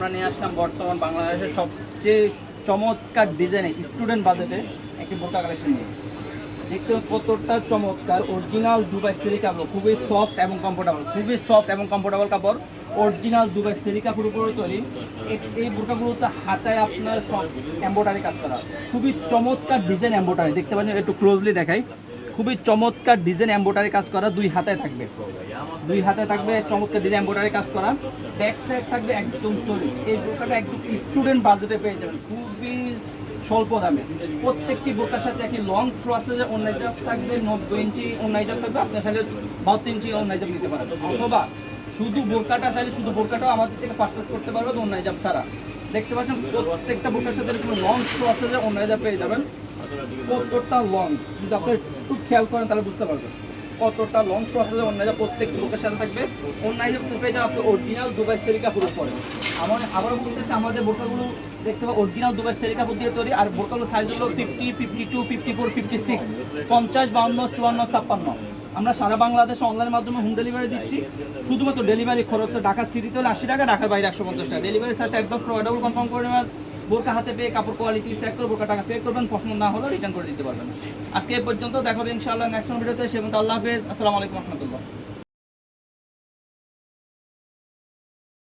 আমরা নিয়ে আসলাম বর্তমান বাংলাদেশের সবচেয়ে চমৎকার ডিজাইনে স্টুডেন্ট বাজেটে একটি বোরকা কালেকশন নিয়ে। দেখতে কতটা চমৎকার অরিজিনাল দুবাই সিলিকা কাপড়, খুবই সফট এবং কমফোর্টেবল খুবই সফট এবং কমফোর্টেবল কাপড় অরিজিনাল দুবাই সেরি কাপড় উপরে তৈরি। এই বোরকাগুলোতে হাতায় আপনার সব এম্বোটারি কাজ করা। খুবই চমৎকার ডিজাইন এম্বোটারি দেখতে পাচ্ছেন, একটু ক্লোজলি দেখাই। খুবই চমৎকার ডিজাইন এম্বোটারি কাজ করা, দুই হাতে থাকবে। দুই হাতে থাকবে চমৎকার ডিজাইন এম্বোটারি কাজ করা। ব্যাক সাইড থাকবে একদম সলিড এই বোরকাটা একদম স্টুডেন্ট বাজেটে পেয়ে যাবেন। খুবই স্বল্প দামে। প্রত্যেকটি বোরকার সাথে একটি লং প্রসেসে অন্যায় থাকবে, নব্বই ইঞ্চি অন্যায় থাকবে। আপনার সাথে বাহাত্তর ইঞ্চি অন্যায় নিতে পারেন। অথবা শুধু বোরকাটা চাইলে শুধু বোরকাটাও আমাদের থেকে পারচেস করতে পারবেন অন্যায় জাপ ছাড়া। দেখতে পাচ্ছেন, প্রত্যেকটা বোরকার সাথে লং প্রসেসে অন্যায় জাপ পেয়ে যাবেন। কতটা লং যদি আপনি একটু খেয়াল করেন, তাহলে বুঝতে পারবেন। কতটা লং প্রসেসে অন্যায় প্রত্যেক লোকের সাথে থাকবে। অন্যায় পেয়ে যাবেন আপনি অরিজিনাল দুবাই সেরি কাপড় পরে। আমার আবারও বলতেছি, আমাদের বোরকাগুলো দেখতে পাবো অরিজিনাল দুবাই সেরি কাপড় দিয়ে তৈরি। আর বোরকাগুলো সাইজ হলো fifty fifty two fifty four fifty six পঞ্চাশ বাউন্ন চুয়ান্ন, ছাপ্পান্ন। আমরা সারা বাংলাদেশে অনলাইনের মাধ্যমে হোম ডেলিভারি দিচ্ছি। শুধুমাত্র ডেলিভারি খরচ। ঢাকা সিটিতে হলে আশি টাকা, ঢাকার বাইরে একশো পঞ্চাশ টাকা। ডেলিভারি চার্জটা অ্যাডভান্স প্রোভাইডেবল কনফার্ম করে নেবেন। বোরকা হাতে পেয়ে কাপড় কোয়ালিটি চেক করে বোরকা টাকা পে করবেন। পছন্দ না হলে রিটার্ন করে দিতে পারবেন। আজকে এ পর্যন্ত। দেখা ইনশাআল্লাহ নেক্সট ভিডিওতে। সে আল্লাহ হাফেজ। আসসালামু আলাইকুম রহমতুল্লাহ।